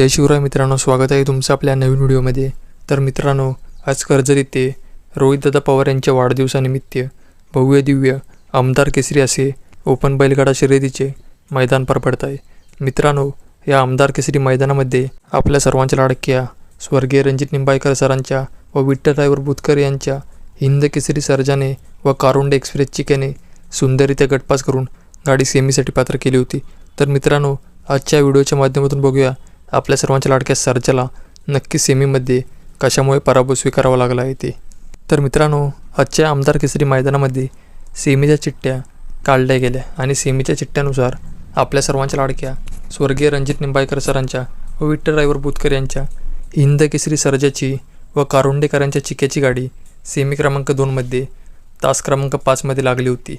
जय शिवराय मित्रांनो स्वागत आहे तुमचं आपल्या नवीन व्हिडिओमध्ये. तर मित्रांनो आज कर्जत येथे रोहितदादा पवार यांच्या वाढदिवसानिमित्त भव्य दिव्य आमदार केसरी असे ओपन बैलगाडा शर्यतीचे मैदान पार पडत आहे. मित्रांनो या आमदार केसरी मैदानामध्ये आपल्या सर्वांच्या लाडक्या स्वर्गीय रणजित निंबाळकर सरांच्या व विठ्ठल ड्रायव्हर बुतकर यांच्या हिंद केसरी सर्जाने व कारुंडे एक्सप्रेस चिकेने सुंदररित्या गटपास करून गाडी सेमीसाठी पात्र केली होती. तर मित्रांनो आजच्या व्हिडिओच्या माध्यमातून बघूया आपल्या सर्वांच्या लाडक्या सर्जाला नक्की सेमीमध्ये कशामुळे पराभव स्वीकारावा लागला आहे ते. तर मित्रांनो आजच्या आमदार केसरी मैदानामध्ये सेमीच्या चिठ्ठ्या काढल्या गेल्या आणि सेमीच्या चिठ्ठ्यानुसार आपल्या सर्वांच्या लाडक्या स्वर्गीय रणजित निंबाळकर सरांच्या व विठ्ठल रायवर बुतकर यांच्या हिंद केसरी सर्जाची व कारुंडेकरांच्या चिक्याची गाडी सेमी क्रमांक दोनमध्ये तास क्रमांक पाचमध्ये लागली होती.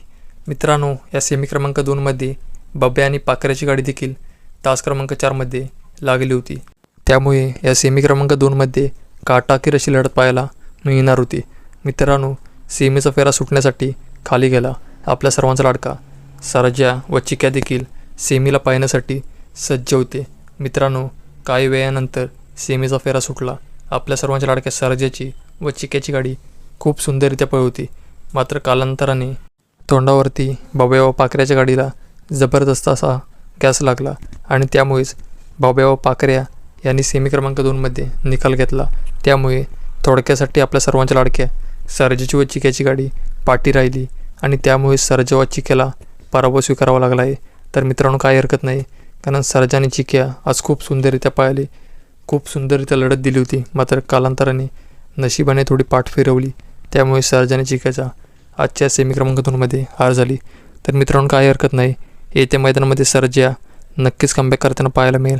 मित्रांनो या सेमी क्रमांक दोनमध्ये बब्या आणि पाकऱ्याची गाडी देखील तास क्रमांक चारमध्ये लागली होती. त्यामुळे या सेमी क्रमांक दोनमध्ये काटाकीर अशी लढत पाहायला मिळणार होती. मित्रांनो सेमीचा फेरा सुटण्यासाठी खाली गेला. आपल्या सर्वांचा लाडका सरजा व चिक्या देखील सेमीला पाहण्यासाठी सज्ज होते. मित्रांनो काही वेळानंतर सेमीचा फेरा सुटला. आपल्या सर्वांच्या लाडक्या सरजाची व चिक्याची गाडी खूप सुंदररित्या पळ होती. मात्र कालांतराने तोंडावरती बाबा व पाकऱ्याच्या गाडीला जबरदस्त असा गॅस लागला आणि त्यामुळेच बाबा पाकऱ्या यांनी सेमी क्रमांक दोनमध्ये निकाल घेतला. त्यामुळे थोडक्यासाठी आपल्या सर्वांच्या लाडक्या सर्जेची व चिक्याची गाडी पाठी राहिली आणि त्यामुळे सर्ज व चिक्याला पराभव स्वीकारावा लागला आहे. तर मित्रांनो काही हरकत नाही कारण सरजा आणि चिक्या आज खूप सुंदररित्या पाळली खूप सुंदररित्या लढत दिली होती. मात्र कालांतराने नशिबाने थोडी पाठ फिरवली. त्यामुळे सरजाने चिक्याचा आजच्या सेमी क्रमांक दोनमध्ये हार झाली. तर मित्रांनो काही हरकत नाही येत्या मैदानामध्ये सर्जा नक्कीच कमबॅक करताना पाहायला मिळेल.